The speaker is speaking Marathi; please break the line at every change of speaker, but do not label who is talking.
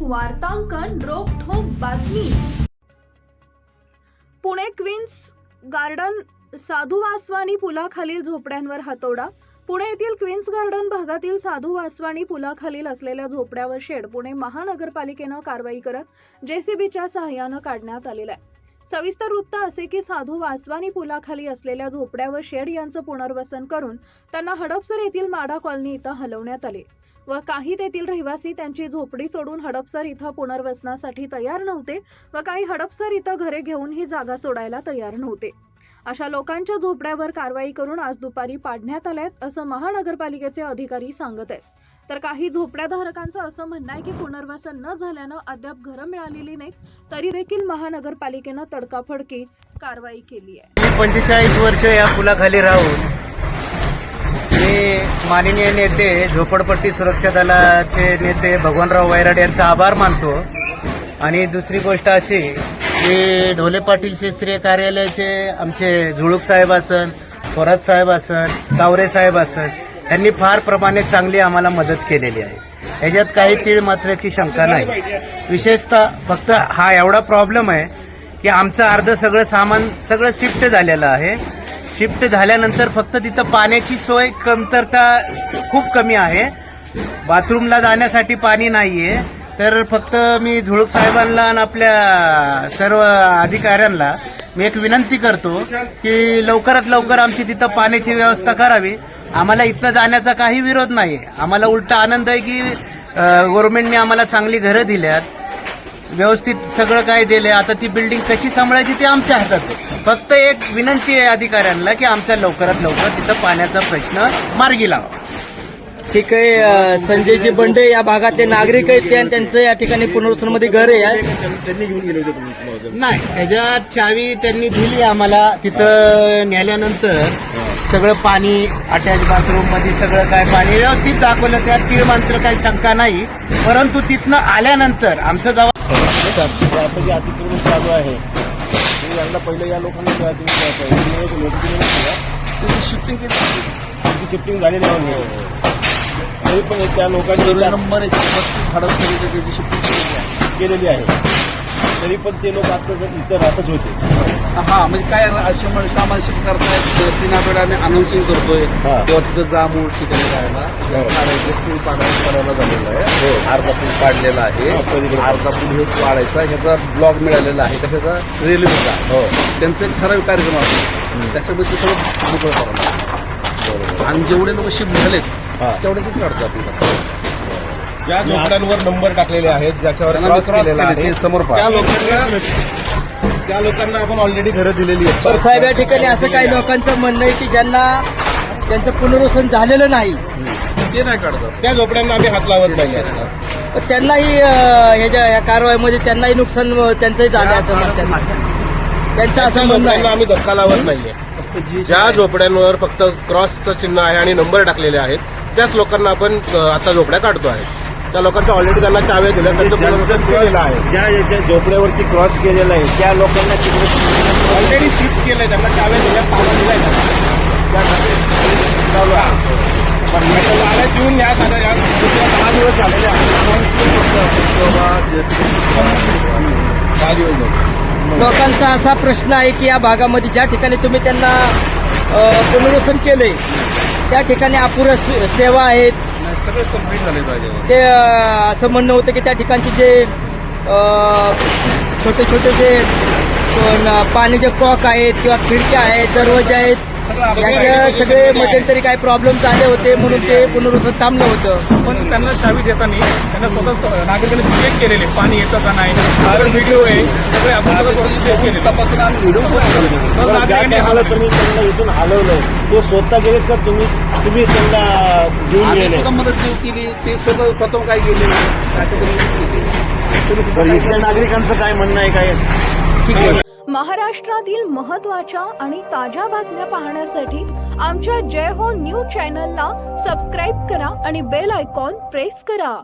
वार्तांकन रोखोक बातमी. पुणे क्वीन्स गार्डन साधू वासवानी पुलाखालील झोपड्यांवर हातोडा. पुणे येथील क्वीन्स गार्डन भागातील साधू वासवानी पुलाखालील असलेल्या झोपड्यावर शेड. पुणे महानगरपालिकेनं कारवाई करत जेसीबीच्या सहाय्यानं काढण्यात आलेलं आहे. सविस्तर वृत्त असे की साधू वासवानी पुलाखाली असलेल्या झोपड्यावर शेड यांचं पुनर्वसन करून त्यांना हडपसर येथील माडा कॉलनी इथं हलवण्यात आले. व काही तेथील रहिवासी त्यांची झोपडी सोडून हडपसर इथं पुनर्वसनासाठी तयार नव्हते व काही हडपसर इथं घरे घेऊन ही जागा सोडायला तयार नव्हते. अशा लोकांच्या झोपड्यावर कारवाई करून आज दुपारी पाडण्यात आल्यात असं महानगरपालिकेचे अधिकारी सांगत आहेत. तर काही झोपड्याधारकांचं असं म्हणणं आहे की पुनर्वसन न झाल्यानं अद्याप घरं मिळालेली नाहीत तरी देखील महानगरपालिकेनं तडकाफडकी कारवाई केली आहे.
पंचेचाळीस वर्ष या पुलाखाली राहून माननीय नेते झोपडपट्टी सुरक्षा दलाचे नेते भगवानराव वैराड यांचा आभार मानतो. आणि दुसरी गोष्ट अशी की ढोले पाटील शास्त्रीय कार्यालयाचे आमचे झुळूक साहेब असन थोरात साहेब असन तावरे साहेब असन यांनी फार प्रमाणे चांगली आम्हाला मदत केलेली आहे. ह्याच्यात काही तीळ मात्राची शंका नाही. विशेषतः फक्त हा एवढा प्रॉब्लेम आहे की आमचं अर्ध सगळं सामान सगळं शिफ्ट झालेलं आहे. शिफ्ट झाल्यानंतर फक्त तिथं पाण्याची सोय कमतरता खूप कमी आहे. बाथरूमला जाण्यासाठी पाणी नाहीये. तर फक्त मी झुळूक साहेबांना आणि आपल्या सर्व अधिकाऱ्यांना मी एक विनंती करतो की लवकरात लवकर आमची तिथं पाण्याची व्यवस्था करावी. आम्हाला इथं जाण्याचा काही विरोध नाही आम्हाला उलटा आनंद आहे की गव्हर्नमेंटने आम्हाला चांगली घरं दिल्यात. व्यवस्थित सगळं काय दिलंय आता ती बिल्डिंग कशी सांभाळायची ते आमच्या हातात आहे. फक्त एक विनंती आहे अधिकाऱ्यांना की आमच्या लवकरात लवकर तिथं पाण्याचा प्रश्न मार्गी लावा.
ठीक आहे अ, संजयजी बंडे या भागातले नागरिक आहेत ते आणि त्यांचं या ठिकाणी पुनर्वसनमध्ये घर आहे.
नाही त्याच्यात चावी त्यांनी दिली आम्हाला. तिथं नेल्यानंतर सगळं पाणी अटॅच बाथरूममध्ये सगळं काय पाणी व्यवस्थित दाखवलं. त्यात तीळ मात्र काही शंका नाही. परंतु तिथनं आल्यानंतर आमचं जेव्हा
जे अतिक्रमण चालू आहे. यांना पहिलं या लोकांना आहे, त्याची शिफ्टिंग केली शिफ्टिंग झालेली आहे. तरी पण त्या लोकांनी नंबर त्याची शिफ्टिंग केलेली आहे. तरी पण ते लोक आता इथं राहतच होते.
हा म्हणजे काय सामान शिफ्ट करतायत तीन आठवड्याने अनाऊन्सिंग करतोय.
हा.
तेव्हा तिथं जा मूळ ठिकाणी काढायचं पूल पाडायला करायला झालेलं आहे. अर्धा पूल पाडलेला आहे.
हा, पलीकडे.
अर्धा पूल हे पाडायचा. ह्याचा ब्लॉग मिळालेला आहे. कशाचा? रेल्वेचा.
हो.
त्यांचा एक ठराविक कार्यक्रम असतो त्याच्यामध्ये ते सगळं मोकळं करावं लागतं. आणि जेवढे लोक शिफ्ट झालेत
हा.
तेवढे तिथे काढतो आपल्याला
ज्या झोपड्यांवर नंबर टाकलेले आहेत ज्याच्यावर
त्यांना
क्रॉस
क्रॉस
केलेला
केले,
आहे
ते समोर
त्या. लोकांना त्या लोकांना आपण ऑलरेडी घरं दिलेली आहेत.
तर साहेब या ठिकाणी असं काही लोकांचं म्हणणं आहे की ज्यांना त्यांचं पुनर्वसन झालेलं नाही.
ते नाही काढतात.
त्या झोपड्यांना आम्ही हात लावत नाही
तर त्यांनाही अ, ह्याच्या या कारवाईमध्ये त्यांनाही नुकसान अ, त्यांचंही झालं असं म्हणतात. त्यांचं असं म्हणणं
झोपड्यांना
आहे.
आम्ही धक्का लावत नाहीये ज्या झोपड्यांवर फक्त क्रॉसचं चिन्ह आहे आणि नंबर टाकलेले आहेत त्याच लोकांना आपण अ, आता झोपड्या काढतो आहे. त्या लोकांच्या ऑलरेडी त्यांना चाव्या दिल्या केलेलं आहे. ज्या ज्या झोपड्यावरती क्रॉस केलेला आहे त्या लोकांना ऑलरेडी शिफ्ट केलंय त्यांना चाव्या दिल्या ताबा दिलाय पण याच्या देऊन या दहा दिवस झालेले आहेत. दहा दिवस.
लोकांचा असा प्रश्न आहे की या भागामध्ये ज्या ठिकाणी तुम्ही त्यांना पुनर्वसन केलंय त्या ठिकाणी अपुऱ्या से- सेवा आहेत
सगळं कंप्लीट झाले पाहिजे
ते असं म्हणणं होतं की त्या ठिकाणचे जे छोटे छोटे जे पाण्याचे कॉक आहेत किंवा खिडक्या आहेत दरवाजे आहेत याच्या सगळे मध्यंतरी काही प्रॉब्लेम झाले होते म्हणून ते पुनर्वसन थांबलं होतं.
पण त्यांना चावी देताना त्यांना स्वतः नागरिकांनी चेक केलेले पाणी येतं का नाही सगळे व्हिडिओ आहे सगळे आपण चेक केलेले.
तपासून आम्ही व्हिडिओ
तर नागरिकांनी
टायमाला तुम्ही त्यांना इथून हलवलंय ते स्वतः गेलेत का तुम्ही? तुम्ही त्यांना घेऊन
आम्ही
गेले.
स्वतः मदत केली. ते स्वतः स्वतः काय तऱ्हेने
तर इथल्या नागरिकांचं काय म्हणणं आहे काय?
महाराष्ट्रातील महत्त्वाच्या आणि ताज्या बातम्या पाहण्यासाठी आमच्या जय हो न्यूज चॅनलला सबस्क्राईब करा आणि बेल आयकॉन प्रेस करा.